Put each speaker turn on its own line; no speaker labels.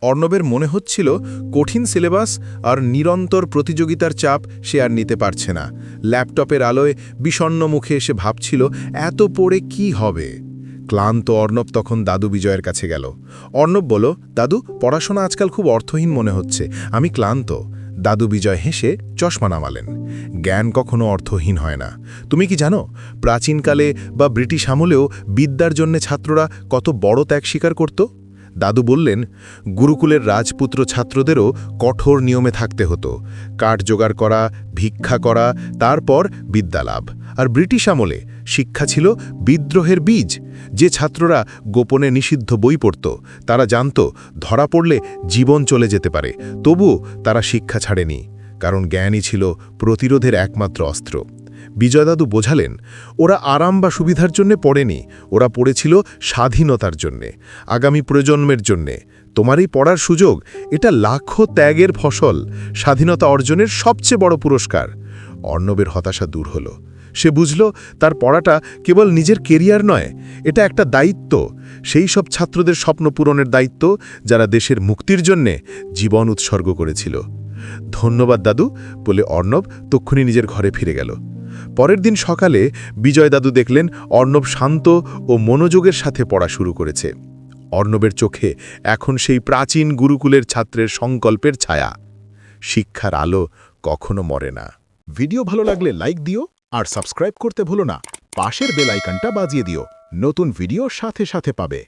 অর্ণবের মনে হচ্ছিল কঠিন সিলেবাস আর নিরন্তর প্রতিযোগিতার চাপ সে আর নিতে পারছে না। ল্যাপটপের আলোয় বিষণ্ণ মুখে এসে ভাবছিল, এত পড়ে কি হবে? ক্লান্ত অর্ণব তখন দাদু বিজয়ের কাছে গেল। অর্ণব বলল, দাদু, পড়াশোনা আজকাল খুব অর্থহীন মনে হচ্ছে। আমি ক্লান্ত। দাদু বিজয় হেসে চশমা নামালেন। জ্ঞান কখনো অর্থহীন হয় না। তুমি কি জানো, প্রাচীনকালে বা ব্রিটিশ আমলেও বিদ্যার জন্যে ছাত্ররা কত বড় ত্যাগ স্বীকার করত? দাদু বললেন, গুরুকুলের রাজপুত্র ছাত্রদেরও কঠোর নিয়মে থাকতে হতো। কাঠ জোগাড় করা, ভিক্ষা করা, তারপর বিদ্যালাভ। আর ব্রিটিশ আমলে শিক্ষা ছিল বিদ্রোহের বীজ। যে ছাত্ররা গোপনে নিষিদ্ধ বই পড়ত, তারা জানত ধরা পড়লে জীবন চলে যেতে পারে। তবুও তারা শিক্ষা ছাড়েনি, কারণ জ্ঞানই ছিল প্রতিরোধের একমাত্র অস্ত্র। বিজয়দাদু বোঝালেন, ওরা আরাম বা সুবিধার জন্যে পড়েনি, ওরা পড়েছিল স্বাধীনতার জন্যে, আগামী প্রজন্মের জন্যে। তোমার এই পড়ার সুযোগ, এটা লাখো ত্যাগের ফসল, স্বাধীনতা অর্জনের সবচেয়ে বড় পুরস্কার। অর্ণবের হতাশা দূর হলো। সে বুঝল, তার পড়াটা কেবল নিজের কেরিয়ার নয়, এটা একটা দায়িত্ব। সেই সব ছাত্রদের স্বপ্ন পূরণের দায়িত্ব, যারা দেশের মুক্তির জন্যে জীবন উৎসর্গ করেছিল। ধন্যবাদ দাদু বলে অর্ণব তক্ষুনি নিজের ঘরে ফিরে গেল। পরের দিন সকালে বিজয় দাদু দেখলেন অর্ণব শান্ত ও মনোযোগের সাথে পড়া শুরু করেছে। অর্ণবের চোখে এখন সেই প্রাচীন গুরুকুলের ছাত্রের সংকল্পের ছায়া। শিক্ষার আলো কখনো মরে না।
ভিডিও ভালো লাগলে লাইক দিও আর সাবস্ক্রাইব করতে ভুলো না। পাশের বেল আইকনটা বাজিয়ে দিও। নতুন ভিডিও সাথে সাথে পাবে।